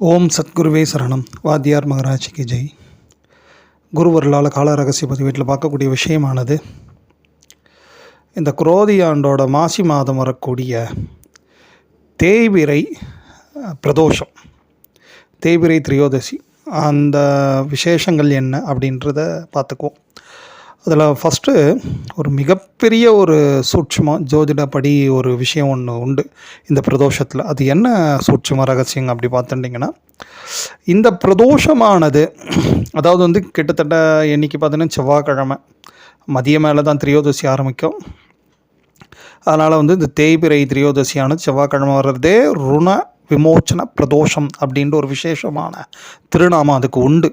ஓம் சத்குருவே சரணம். வாத்தியார் மகராஜிக்கு ஜெய். குருவர்களால் கால ரகசிய பதிவேட்டில் பார்க்கக்கூடிய விஷயமானது இந்த குரோதி ஆண்டோட மாசி மாதம் வரக்கூடிய தேய்பிரை பிரதோஷம் தேய்பிரை திரியோதசி அந்த விசேஷங்கள் என்ன அப்படின்றத பார்த்துக்குவோம். அதில் ஃபஸ்ட்டு ஒரு மிகப்பெரிய ஒரு சூட்சுமம் ஜோதிடப்படி ஒரு விஷயம் ஒன்று உண்டு இந்த பிரதோஷத்தில். அது என்ன சூட்சும ரகசியம் அப்படி பார்த்துட்டிங்கன்னா இந்த பிரதோஷமானது அதாவது வந்து கிட்டத்தட்ட என்னைக்கு பார்த்தீங்கன்னா செவ்வாய்க்கிழமை மதிய மேலே தான் திரியோதசி ஆரம்பிக்கும். அதனால் வந்து இந்த தேய்பிரை திரியோதசியானது செவ்வாய்க்கிழமை வர்றதே ருண விமோச்சன பிரதோஷம் அப்படின்ற ஒரு விசேஷமான திருநாமம் அதுக்கு உண்டு.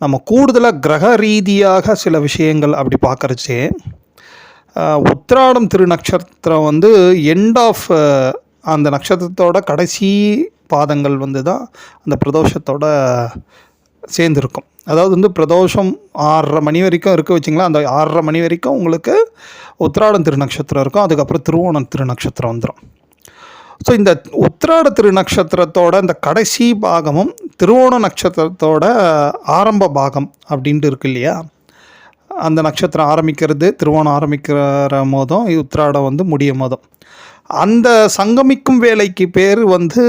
நம்ம கூடுதலாக கிரக ரீதியாக சில விஷயங்கள் அப்படி பார்க்குறச்சே உத்திராடம் திருநக்ஷத்திரம் வந்து எண்ட் ஆஃப் அந்த நட்சத்திரத்தோட கடைசி பாதங்கள் வந்து தான் அந்த பிரதோஷத்தோட சேர்ந்துருக்கும். அதாவது வந்து பிரதோஷம் ஆறரை மணி வரைக்கும் இருக்க வச்சிங்களா அந்த ஆறரை மணி வரைக்கும் உங்களுக்கு உத்திராடம் திருநக்ஷத்திரம் இருக்கும் அதுக்கப்புறம் திருவோணம் திருநக்ஷத்திரம் வந்துடும் ஸோ இந்த உத்திராட திருநக்ஷத்திரத்தோட இந்த கடைசி பாகமும் திருவோண நட்சத்திரத்தோட ஆரம்ப பாகம் அப்படின்ட்டு இருக்கு இல்லையா? அந்த நட்சத்திரம் ஆரம்பிக்கிறது திருவோணம் ஆரம்பிக்கிற மோதம் உத்திராடம் வந்து முடியும் மோதம். அந்த சங்கமிக்கும் வேலைக்கு பேர் வந்து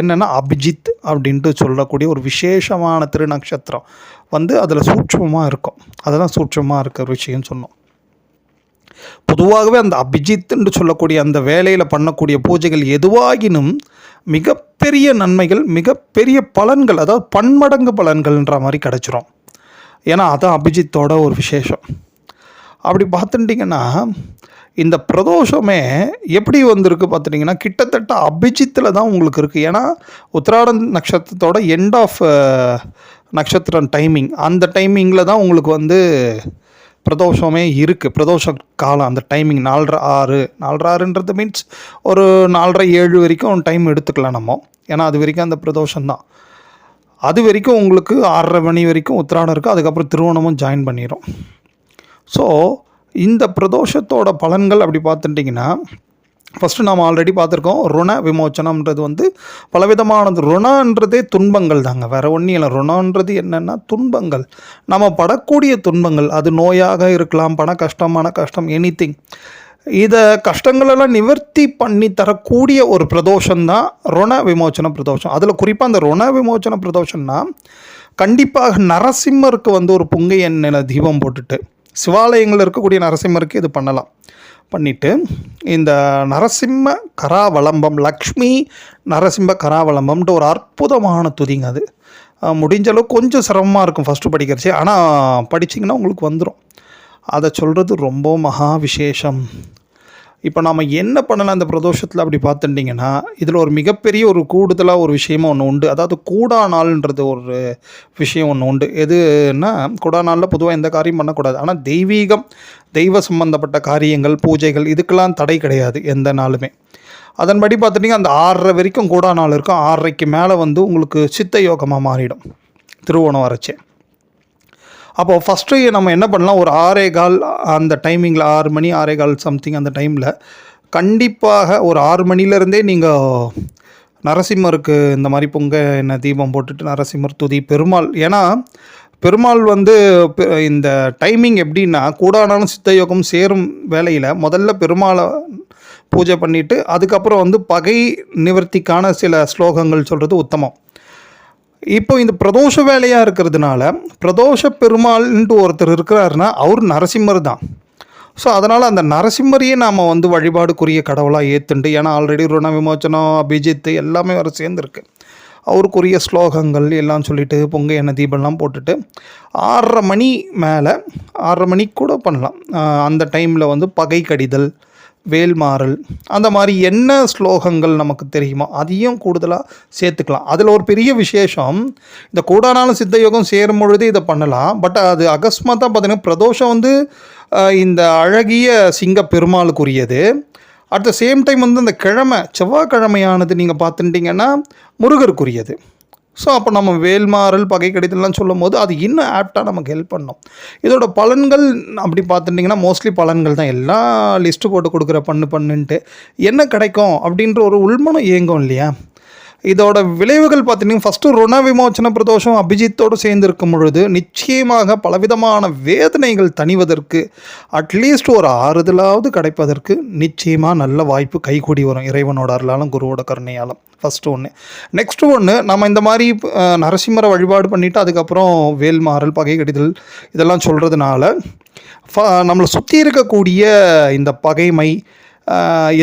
என்னென்னா அபிஜித் அப்படின்ட்டு சொல்லக்கூடிய ஒரு விசேஷமான திருநக்ஷத்திரம் வந்து அதில் சூட்சமாக இருக்கும். அதெல்லாம் சூட்சமாக இருக்கிற விஷயம் சொன்னோம். பொதுவாகவே அந்த அபிஜித்துன்னு சொல்லக்கூடிய அந்த வேலையில் பண்ணக்கூடிய பூஜைகள் எதுவாகினும் மிகப்பெரிய நன்மைகள் மிகப்பெரிய பலன்கள் அதாவது பன்மடங்கு பலன்கள்ன்ற மாதிரி கிடச்சிரும். ஏன்னா அதான் அபிஜித்தோட ஒரு விசேஷம். அப்படி பார்த்துட்டிங்கன்னா இந்த பிரதோஷமே எப்படி வந்திருக்கு பார்த்துட்டிங்கன்னா கிட்டத்தட்ட அபிஜித்தில் தான் உங்களுக்கு இருக்குது ஏன்னா உத்திராடம் நட்சத்திரத்தோட எண்ட் ஆஃப் நட்சத்திரம் டைமிங் அந்த டைமிங்கில் தான் உங்களுக்கு வந்து பிரதோஷமே இருக்குது பிரதோஷ காலம் அந்த டைமிங் நாலரை ஆறு. நாலரை ஆறுன்றது மீன்ஸ் ஒரு நாலரை ஏழு வரைக்கும் டைம் எடுத்துக்கலாம் நம்ம. ஏன்னா அது வரைக்கும் அந்த பிரதோஷம் தான் அது வரைக்கும் உங்களுக்கு ஆறரை மணி வரைக்கும் உத்திராடம் இருக்குது அதுக்கப்புறம் திருவோணமும் ஜாயின் பண்ணிடும் ஸோ இந்த பிரதோஷத்தோட பலன்கள் அப்படி பார்த்துட்டிங்கன்னா ஃபஸ்ட்டு நாம் ஆல்ரெடி பார்த்துருக்கோம் ருண விமோச்சனம்ன்றது வந்து பலவிதமானது. ருணன்றதே துன்பங்கள் தாங்க. வேறு ஒன்றும் இல்லை. ருணன்றது என்னென்னா துன்பங்கள். நம்ம படக்கூடிய துன்பங்கள். அது நோயாக இருக்கலாம் பண கஷ்டமான கஷ்டம் எனி திங் இதை கஷ்டங்களெல்லாம் நிவர்த்தி பண்ணி தரக்கூடிய ஒரு பிரதோஷம்தான் ருண விமோச்சன பிரதோஷம். அதில் குறிப்பாக அந்த ருண விமோச்சன பிரதோஷம்னா கண்டிப்பாக நரசிம்மருக்கு வந்து ஒரு புங்கை எண்ணெயில் தீபம் போட்டுட்டு சிவாலயங்களில் இருக்கக்கூடிய நரசிம்மருக்கு இது பண்ணலாம். பண்ணிவிட்டு இந்த நரசிம்ம கராவலம்பம் லக்ஷ்மி நரசிம்ம கராவலம்பம்ன்ட்டு ஒரு அற்புதமான துதிங்க அது. முடிஞ்ச அளவுக்கு கொஞ்சம் சிரமமாக இருக்கும் ஃபஸ்ட்டு படிக்கிறச்சு. ஆனால் படிச்சிங்கன்னா உங்களுக்கு வந்துடும் அதை சொல்கிறது ரொம்ப மகா விசேஷம். இப்போ நாம் என்ன பண்ணலாம் அந்த பிரதோஷத்தில் அப்படி பார்த்துட்டிங்கன்னா இதில் ஒரு மிகப்பெரிய ஒரு கூடுதலாக ஒரு விஷயமும் ஒன்று உண்டு. அதாவது கூடா நாள்ன்றது ஒரு விஷயம் ஒன்று உண்டு. எதுன்னா கூடா நாளில் பொதுவாக எந்த காரியம் பண்ணக்கூடாது. ஆனால் தெய்வீகம் தெய்வ சம்பந்தப்பட்ட காரியங்கள் பூஜைகள் இதுக்கெல்லாம் தடை கிடையாது எந்த நாளுமே. அதன்படி பார்த்துட்டிங்கன்னா அந்த ஆறரை வரைக்கும் கூடா நாள் இருக்கும். ஆறரைக்கு மேலே வந்து உங்களுக்கு சித்த யோகமாக மாறிடும். திருவோணம் வரைச்சேன் அப்போ ஃபஸ்ட்டு நம்ம என்ன பண்ணலாம்? ஒரு ஆறே கால் அந்த டைமிங்கில் ஆறு மணி ஆறே கால் சம்திங் அந்த டைமில் கண்டிப்பாக ஒரு ஆறு மணிலேருந்தே நீங்கள் நரசிம்மருக்கு இந்த மாதிரி பொங்க என்ன தீபம் போட்டுட்டு நரசிம்மர் துதி. பெருமாள் ஏன்னா பெருமாள் வந்து இந்த டைமிங் எப்படின்னா கூடானாலும் சித்த யோகம் சேரும் வேலையில் முதல்ல பெருமாளை பூஜை பண்ணிவிட்டு அதுக்கப்புறம் வந்து பகை நிவர்த்திக்கான சில ஸ்லோகங்கள் சொல்கிறது உத்தமம். இப்போ இந்த பிரதோஷ வேலையாக இருக்கிறதுனால பிரதோஷ பெருமாள்ன்ட்டு ஒருத்தர் இருக்கிறாருன்னா அவர் நரசிம்மர் தான். ஸோ அதனால் அந்த நரசிம்மரையே நாம் வந்து வழிபாடுக்குரிய கடவுளாக ஏற்றுண்டு ஏன்னா ஆல்ரெடி ருண விமோச்சனம் அபிஜித் எல்லாமே வர சேர்ந்துருக்கு. அவருக்குரிய ஸ்லோகங்கள் எல்லாம் சொல்லிட்டு பொங்க எண்ணெய் தீபம்லாம் போட்டுட்டு ஆறரை மணி மேலே ஆறரை மணிக்கு கூட பண்ணலாம். அந்த டைமில் வந்து பகை கடிதல் வேல்மாறல் அந்த மாதிரி என்ன ஸ்லோகங்கள் நமக்கு தெரியுமோ அதையும் கூடுதலாக சேர்த்துக்கலாம். அதில் ஒரு பெரிய விசேஷம் இந்த கூடானாலும் சித்த யோகம் சேரும் பொழுது இதை பண்ணலாம். பட் அது அகஸ்மாத்தாக பார்த்தீங்கன்னா பிரதோஷம் வந்து இந்த அழகிய சிங்க பெருமாளுக்குரியது அட் த சேம் டைம் வந்து அந்த கிழமை செவ்வாய்க்கிழமையானது நீங்கள் பார்த்துட்டிங்கன்னா முருகருக்குரியது. ஸோ அப்போ நம்ம வேல்மாறல் பகை கடிதல்லாம் சொல்லும் போது அது இன்னும் ஆப்டாக நமக்கு ஹெல்ப் பண்ணும். இதோட பலன்கள் அப்படி பார்த்துட்டிங்கன்னா மோஸ்ட்லி பலன்கள் தான். எல்லாம் லிஸ்ட்டு போட்டு கொடுக்குற பண்ணு பண்ணுன்ட்டு என்ன கிடைக்கும் அப்படின்ற ஒரு உள்மனம் இயங்கும் இல்லையா? இதோட விளைவுகள் பார்த்தீங்கன்னா ஃபஸ்ட்டு ருண விமோச்சன பிரதோஷம் அபிஜித்தோடு சேர்ந்து இருக்கும் பொழுது நிச்சயமாக பலவிதமான வேதனைகள் தணிவதற்கு அட்லீஸ்ட் ஒரு ஆறுதலாவது கிடைப்பதற்கு நிச்சயமாக நல்ல வாய்ப்பு கைகூடி வரும் இறைவனோட அருளாலும் குருவோட கருணையாலும். ஃபஸ்ட்டு ஒன்று நெக்ஸ்ட்டு ஒன்று நம்ம இந்த மாதிரி நரசிம்மரை வழிபாடு பண்ணிவிட்டு அதுக்கப்புறம் வேல்மாறல் பகை கடிதல் இதெல்லாம் சொல்கிறதுனால ஃப நம்மளை சுற்றி இருக்கக்கூடிய இந்த பகைமை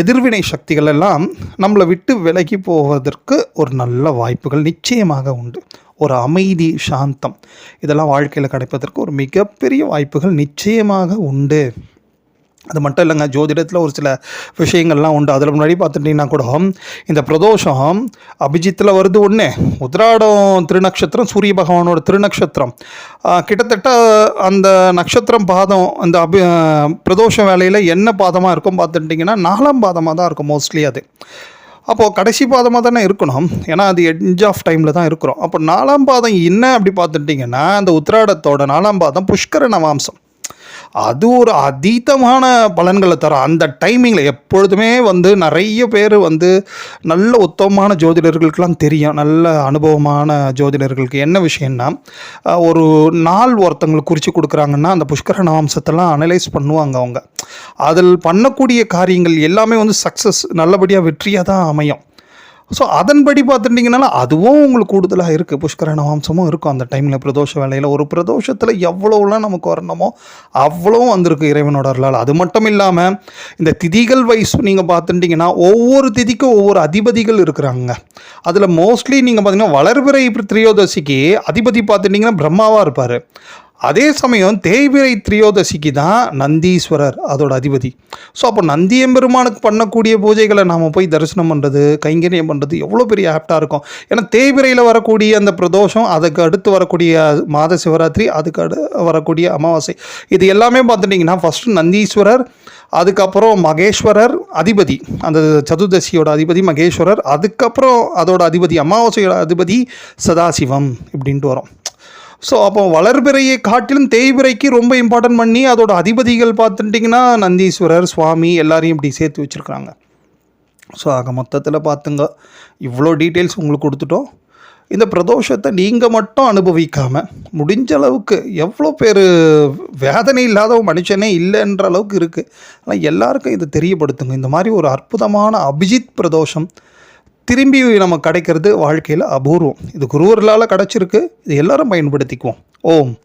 எதிர்வினை சக்திகள் எல்லாம் நம்மளை விட்டு விலகி போவதற்கு ஒரு நல்ல வாய்ப்புகள் நிச்சயமாக உண்டு. ஒரு அமைதி சாந்தம் இதெல்லாம் வாழ்க்கையில் கிடைப்பதற்கு ஒரு மிகப்பெரிய வாய்ப்புகள் நிச்சயமாக உண்டு. அது மட்டும் இல்லைங்க ஜோதிடத்தில் ஒரு சில விஷயங்கள்லாம் உண்டு. அதில் முன்னாடி பார்த்துட்டிங்கன்னா கூட இந்த பிரதோஷம் அபிஜித்தில் வருது ஒன்று உத்ராடம் திருநக்ஷத்திரம் சூரிய பகவானோட திருநக்ஷத்திரம். கிட்டத்தட்ட அந்த நட்சத்திரம் பாதம் அந்த அபி பிரதோஷ வேலையில் என்ன பாதமாக இருக்கும் பார்த்துட்டிங்கன்னா நாலாம் பாதமாக தான் இருக்கும் மோஸ்ட்லி அது. அப்போது கடைசி பாதமாக தானே இருக்கணும். ஏன்னா அது எட்ஜ் ஆஃப் டைமில் தான் இருக்கிறோம். அப்போ நாலாம் பாதம் என்ன அப்படி பார்த்துட்டிங்கன்னா அந்த உத்ராடத்தோட நாலாம் பாதம் புஷ்கர நவாம்சம். அது ஒரு அதீதமான பலன்களை தரும். அந்த டைமிங்கில் எப்பொழுதுமே வந்து நிறைய பேர் வந்து நல்ல உத்தமமான ஜோதிடர்களுக்கெல்லாம் தெரியும். நல்ல அனுபவமான ஜோதிடர்களுக்கு என்ன விஷயம்னா ஒரு நாள் ஒருத்தங்களுக்கு குறித்து கொடுக்குறாங்கன்னா அந்த புஷ்கர நாம்சத்தெல்லாம் அனலைஸ் பண்ணுவாங்க அவங்க. அதில் பண்ணக்கூடிய காரியங்கள் எல்லாமே வந்து சக்ஸஸ் நல்லபடியாக வெற்றியாக தான் அமையும். ஸோ அதன்படி பார்த்துட்டிங்கன்னா அதுவும் உங்களுக்கு கூடுதலாக இருக்குது புஷ்கர நவாம்சமும் இருக்கும். அந்த டைமில் பிரதோஷ வேலையில் ஒரு பிரதோஷத்தில் எவ்வளோலாம் நமக்கு வரணுமோ அவ்வளோவும் வந்திருக்கு இறைவனோட அருளால். அது மட்டும் இல்லாமல் இந்த திதிகள் வைஸ் நீங்கள் பார்த்துட்டிங்கன்னா ஒவ்வொரு திதிக்கும் ஒவ்வொரு அதிபதிகள் இருக்கிறாங்க. அதில் மோஸ்ட்லி நீங்கள் பார்த்தீங்கன்னா வளர்பிறை திரியோதசிக்கு அதிபதி பார்த்துட்டிங்கன்னா பிரம்மாவாக இருப்பார். அதே சமயம் தேய்பிரை திரியோதசிக்கு தான் நந்தீஸ்வரர் அதோட அதிபதி. ஸோ அப்போ நந்தியம்பெருமானுக்கு பண்ணக்கூடிய பூஜைகளை நாம் போய் தரிசனம் பண்ணுறது கைங்கரியம் பண்ணுறது எவ்வளோ பெரிய ஆப்டாக இருக்கும். ஏன்னா தேய்பிரையில் வரக்கூடிய அந்த பிரதோஷம் அதுக்கு அடுத்து வரக்கூடிய மாத சிவராத்திரி அதுக்கு அடு வரக்கூடிய அமாவாசை இது எல்லாமே பார்த்துட்டிங்கன்னா ஃபஸ்ட்டு நந்தீஸ்வரர் அதுக்கப்புறம் மகேஸ்வரர் அதிபதி அந்த சதுர்தசியோட அதிபதி மகேஸ்வரர் அதுக்கப்புறம் அதோட அதிபதி அமாவாசையோட அதிபதி சதாசிவம் இப்படின்ட்டு வரும். ஸோ அப்போ வளர்பிறையை காட்டிலும் தேய்பிறைக்கு ரொம்ப இம்பார்ட்டன்ட் பண்ணி அதோட அதிபதிகள் பார்த்துட்டிங்கன்னா நந்தீஸ்வரர் சுவாமி எல்லாரையும் இப்படி சேர்த்து வச்சுருக்குறாங்க. ஸோ ஆக மொத்தத்தில் பார்த்துங்க. இவ்வளோ டீட்டெயில்ஸ் உங்களுக்கு கொடுத்துட்டோம். இந்த பிரதோஷத்தை நீங்கள் மட்டும் அனுபவிக்காமல் முடிஞ்ச அளவுக்கு எவ்வளோ பேர் வேதனை இல்லாத ஒரு மனுஷனே இல்லைன்ற அளவுக்கு இருக்குது ஆனால் எல்லாருக்கும் இதை தெரியப்படுத்துங்க. இந்த மாதிரி ஒரு அற்புதமான அபிஜித் பிரதோஷம் திரும்பி நம்ம கிடைக்கிறது வாழ்க்கையில் அபூர்வம். இது குருவர்களால் கிடச்சிருக்கு. இது எல்லாரும் பயன்படுத்திக்குவோம். ஓம்.